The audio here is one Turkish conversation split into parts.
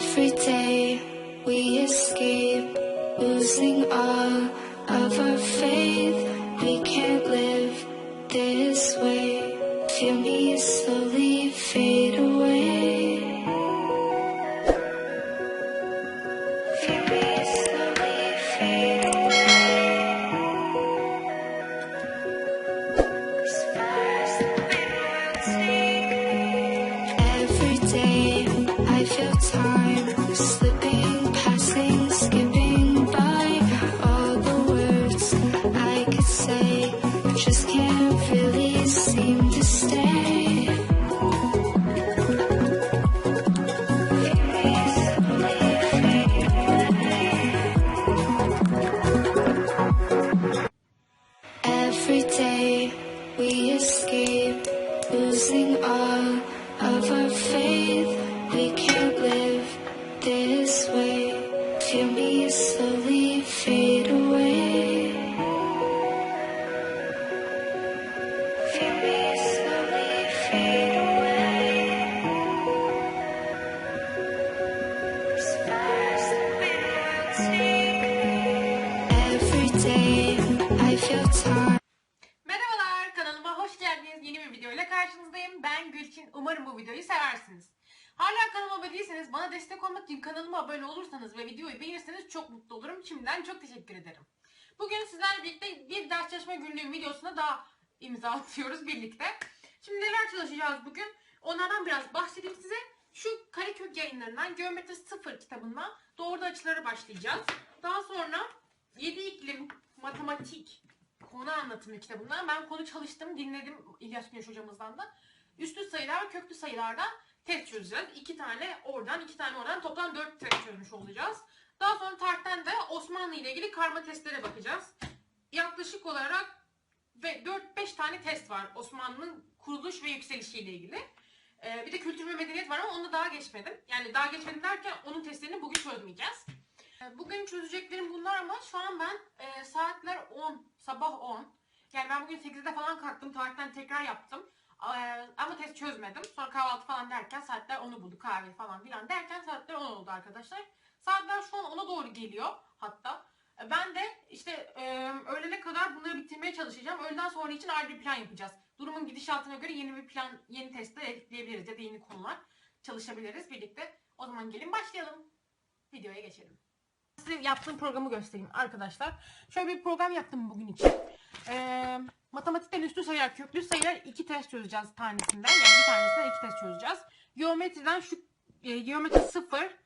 Every day we escape, losing all of our faith. We can't live this way. Feel me slowly fade away. Feel me slowly fade away. Every day I feel time Şimdiden çok teşekkür ederim. Bugün sizlerle birlikte bir ders çalışma günlüğü videosuna daha imza atıyoruz birlikte. Şimdi neler çalışacağız bugün? Onlardan biraz bahsedeyim size. Şu Karekök yayınlarından Geometri 0 kitabından doğru açıları başlayacağız. Daha sonra 7 iklim matematik konu anlatımı kitabından ben konu çalıştım, dinledim İlyas Güneş hocamızdan da. Üstü sayılar ve köklü sayılardan test çözeceğiz. İki tane oradan, iki tane oradan toplam dört test çözmüş olacağız. Daha sonra tarihten de Osmanlı ile ilgili karma testlere bakacağız. Yaklaşık olarak ve 4-5 tane test var Osmanlı'nın kuruluş ve yükselişi ile ilgili. Ee, bir de kültür ve medeniyet var ama onu daha geçmedim. Yani daha geçmedim derken onun testlerini bugün çözmeyeceğiz. Ee, Bugün çözeceklerim bunlar ama şu an ben e, saatler 10, sabah 10. Yani ben bugün 8'de falan kalktım, tarihten tekrar yaptım. Ee, ama test çözmedim. Sonra kahvaltı falan derken saatler 10'u buldu, kahve falan filan derken saatler 10 oldu arkadaşlar. Saatler şu an 10'a doğru geliyor hatta. Ee, Ben de işte e, öğlene kadar bunları bitirmeye çalışacağım. Öğleden sonra için ayrı bir plan yapacağız. Durumun gidişatına göre yeni bir plan, yeni testler ekleyebiliriz ya da yeni konular çalışabiliriz birlikte. O zaman gelin başlayalım. Videoya geçelim size yaptığım programı göstereyim arkadaşlar. Şöyle bir program yaptım bugün için. Ee, matematikten üstü sayılar, köklü sayılar iki test çözeceğiz tanesinden. Yani bir tanesinden iki test çözeceğiz. Geometriden şu e, geometri sıfır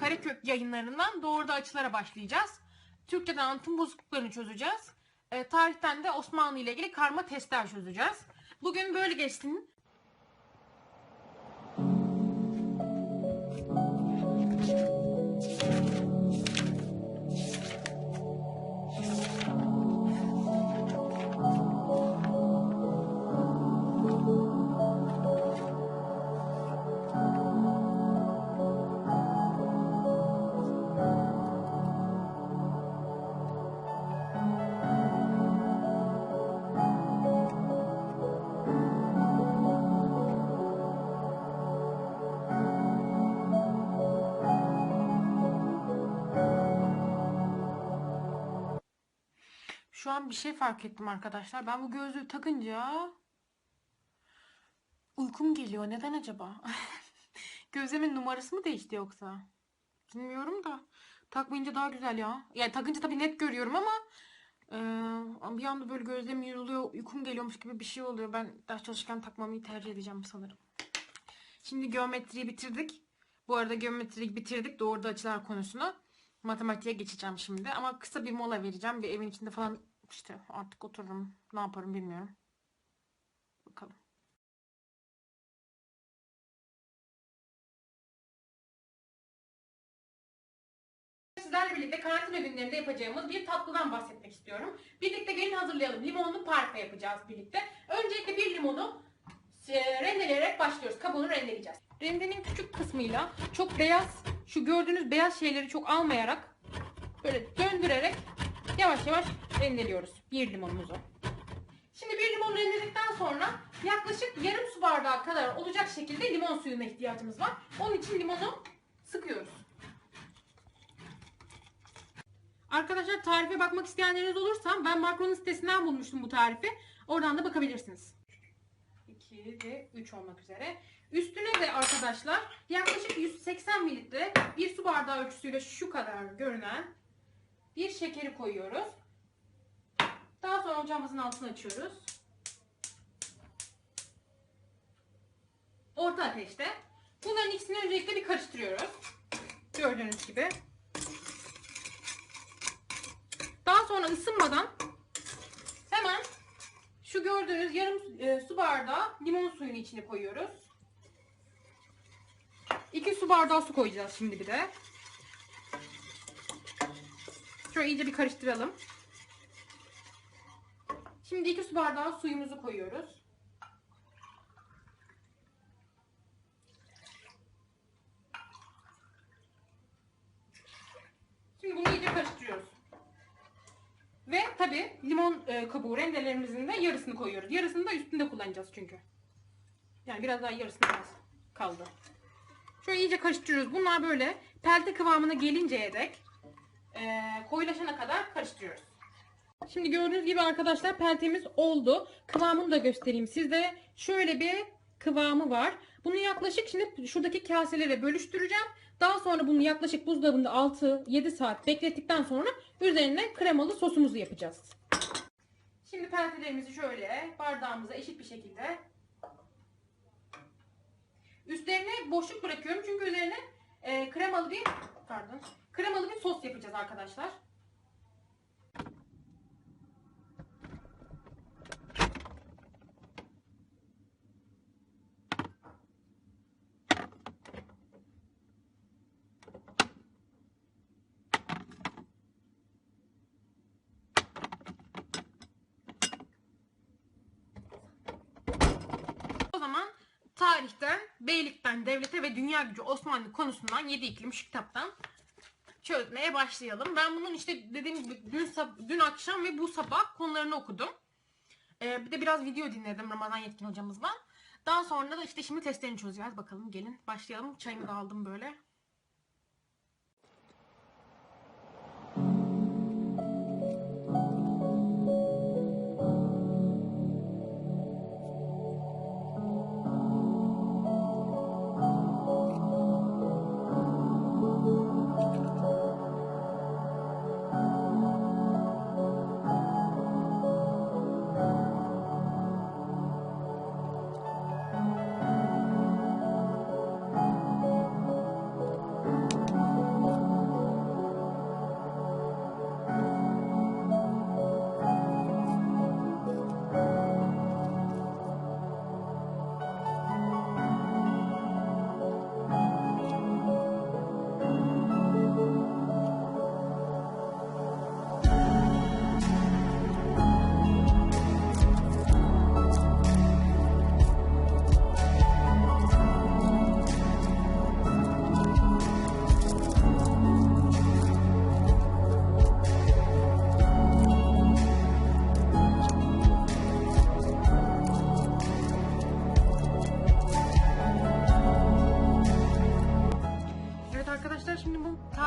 karekök yayınlarından doğru da açılara başlayacağız. Türkçeden anlatım bozukluklarını çözeceğiz. Ee, tarihten de Osmanlı ile ilgili karma testler çözeceğiz. Bugün böyle geçsin. Şu an bir şey fark ettim arkadaşlar. Ben bu gözlüğü takınca uykum geliyor. Neden acaba? Gözlerimin numarası mı değişti yoksa? Bilmiyorum da. Takmayınca daha güzel ya. Yani takınca tabii net görüyorum ama eee, bir anda böyle gözlerim yoruluyor, uykum geliyormuş gibi bir şey oluyor. Ben ders çalışırken takmamayı tercih edeceğim sanırım. Şimdi geometriyi bitirdik. Bu arada geometriyi bitirdik. Doğru da açılar konusunu. Matematiğe geçeceğim şimdi. Ama kısa bir mola vereceğim. Bir evin içinde falan işte artık otururum. Ne yaparım bilmiyorum. Bakalım. Sizlerle birlikte karantina günlerinde yapacağımız bir tatlıdan bahsetmek istiyorum. Birlikte gelin hazırlayalım. Limonlu parka yapacağız birlikte. Öncelikle bir limonu e, rendeleyerek başlıyoruz. Kabuğunu rendeleyeceğiz. Rendenin küçük kısmıyla çok beyaz, şu gördüğünüz beyaz şeyleri çok almayarak böyle döndürerek yavaş yavaş rendeliyoruz. Bir limonumuzu. Şimdi bir limonu rendeledikten sonra yaklaşık yarım su bardağı kadar olacak şekilde limon suyuna ihtiyacımız var. Onun için limonu sıkıyoruz. Arkadaşlar tarife bakmak isteyenleriniz olursa ben Makron'un sitesinden bulmuştum bu tarifi. Oradan da bakabilirsiniz. 2 ve 3 olmak üzere. Üstüne de arkadaşlar yaklaşık 180 mililitre bir su bardağı ölçüsüyle şu kadar görünen bir şekeri koyuyoruz. Daha sonra ocağımızın altını açıyoruz. Orta ateşte. Bunların ikisini öncelikle bir karıştırıyoruz. Gördüğünüz gibi. Daha sonra ısınmadan hemen şu gördüğünüz yarım e, su bardağı limon suyunu içine koyuyoruz. 2 su bardağı su koyacağız şimdi bir de. Şöyle iyice bir karıştıralım. Şimdi 2 su bardağı suyumuzu koyuyoruz. Şimdi bunu iyice karıştırıyoruz. Ve tabi limon e, kabuğu rendelerimizin de yarısını koyuyoruz. Yarısını da üstünde kullanacağız çünkü. Yani biraz daha yarısını kaldı. Şöyle iyice karıştırıyoruz. Bunlar böyle pelte kıvamına gelinceye dek e, koyulaşana kadar karıştırıyoruz. Şimdi gördüğünüz gibi arkadaşlar peltemiz oldu. Kıvamını da göstereyim size. Şöyle bir kıvamı var. Bunu yaklaşık şimdi şuradaki kaselere bölüştüreceğim. Daha sonra bunu yaklaşık buzdolabında 6-7 saat beklettikten sonra üzerine kremalı sosumuzu yapacağız. Şimdi peltelerimizi şöyle bardağımıza eşit bir şekilde üstlerine boşluk bırakıyorum çünkü üzerine kremalı bir pardon kremalı bir sos yapacağız arkadaşlar. O zaman tarihten, beylikten, devlete ve dünya gücü Osmanlı konusundan 7 iklim şu kitaptan çözmeye başlayalım. Ben bunun işte dediğim gibi dün, dün akşam ve bu sabah konularını okudum. Ee, bir de biraz video dinledim Ramazan Yetkin hocamızdan. Daha sonra da işte şimdi testlerini çözeceğiz. Bakalım gelin başlayalım. Çayımı da aldım böyle.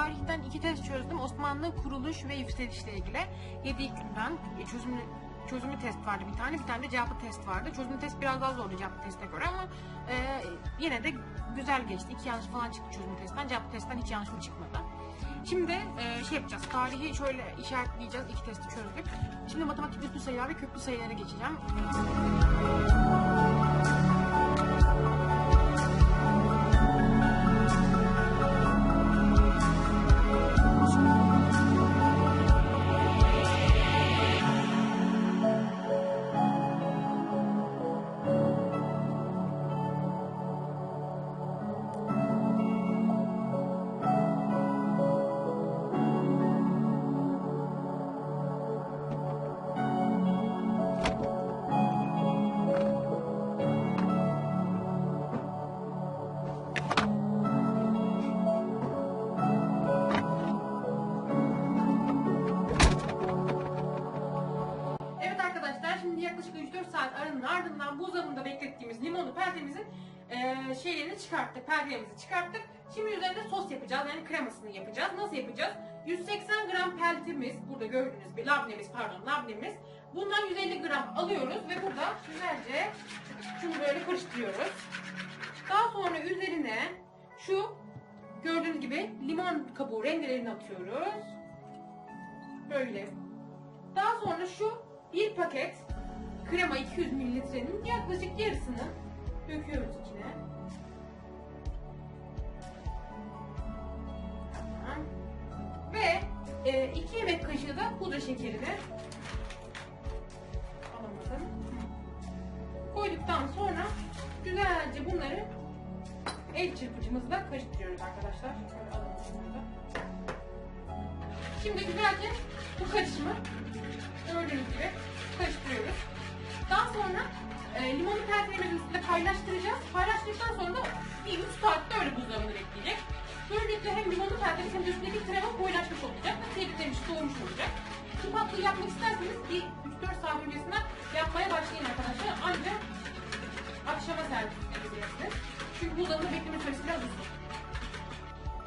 Tarihten iki test çözdüm. Osmanlı kuruluş ve yükselişle ilgili. Yedi iklimden çözümlü çözümlü test vardı bir tane. Bir tane de cevaplı test vardı. Çözümlü test biraz daha zordu cevaplı teste göre ama e, yine de güzel geçti. İki yanlış falan çıktı çözümlü testten. Cevaplı testten hiç yanlışım çıkmadı. Şimdi e, şey yapacağız. Tarihi şöyle işaretleyeceğiz. İki testi çözdük. Şimdi matematik üstü sayılar ve köklü sayılara geçeceğim. Şimdi yaklaşık 3-4 saat aranın ardından buzdolabında beklettiğimiz limonlu pertemizin eee şeylerini çıkarttık. Perdemizi çıkarttık. Şimdi üzerine sos yapacağız. Yani kremasını yapacağız. Nasıl yapacağız? 180 gram peltimiz, burada gördüğünüz gibi labnemiz pardon labnemiz. Bundan 150 gram alıyoruz ve burada güzelce şunu böyle karıştırıyoruz. Daha sonra üzerine şu gördüğünüz gibi limon kabuğu rendelerini atıyoruz. Böyle. Daha sonra şu bir paket krema 200 mililitrenin yaklaşık yarısını döküyoruz içine. Ve 2 yemek kaşığı da pudra şekerini alamadım. Koyduktan sonra güzelce bunları el çırpıcımızla karıştırıyoruz arkadaşlar. Şimdi güzelce bu karışımı gördüğünüz gibi karıştırıyoruz. Daha sonra e, limonu tertememizin üstünde paylaştıracağız. Paylaştırdıktan sonra da bir 3 saatte öyle buzdolabında bekleyecek. Böylelikle hem limonu tertemiz hem de üstündeki krema koyulaşmış olacak. ve Tehlikelemiş, soğumuş olacak. Bu tatlıyı yapmak isterseniz bir 3-4 saat öncesinden yapmaya başlayın arkadaşlar. Ancak akşama servis edebilirsiniz. Çünkü buzdolabında bekleme süresi biraz uzun.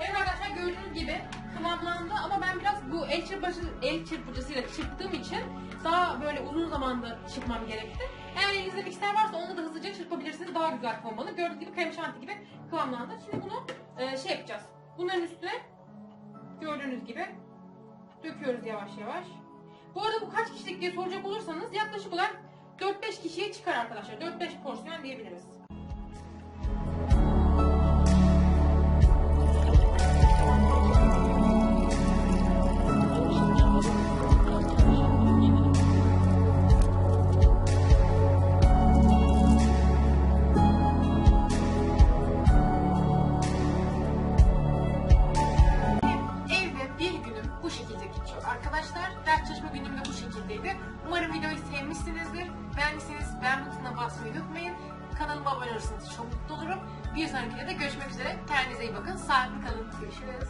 Evet arkadaşlar gördüğünüz gibi kıvamlandı ama ben biraz bu el çırpıcı el çırpıcısıyla çırptığım için daha böyle uzun zamanda çırpmam gerekti. Eğer elinizde mikser varsa onunla da hızlıca çırpabilirsiniz. Daha güzel kıvam alır. Gördüğünüz gibi krem şanti gibi kıvamlandı. Şimdi bunu e, şey yapacağız. Bunların üstüne gördüğünüz gibi döküyoruz yavaş yavaş. Bu arada bu kaç kişilik diye soracak olursanız yaklaşık olarak 4-5 kişiye çıkar arkadaşlar. 4-5 porsiyon diyebiliriz. Sonraki videoda görüşmek üzere. Kendinize iyi bakın. Sağlıklı kalın. Görüşürüz.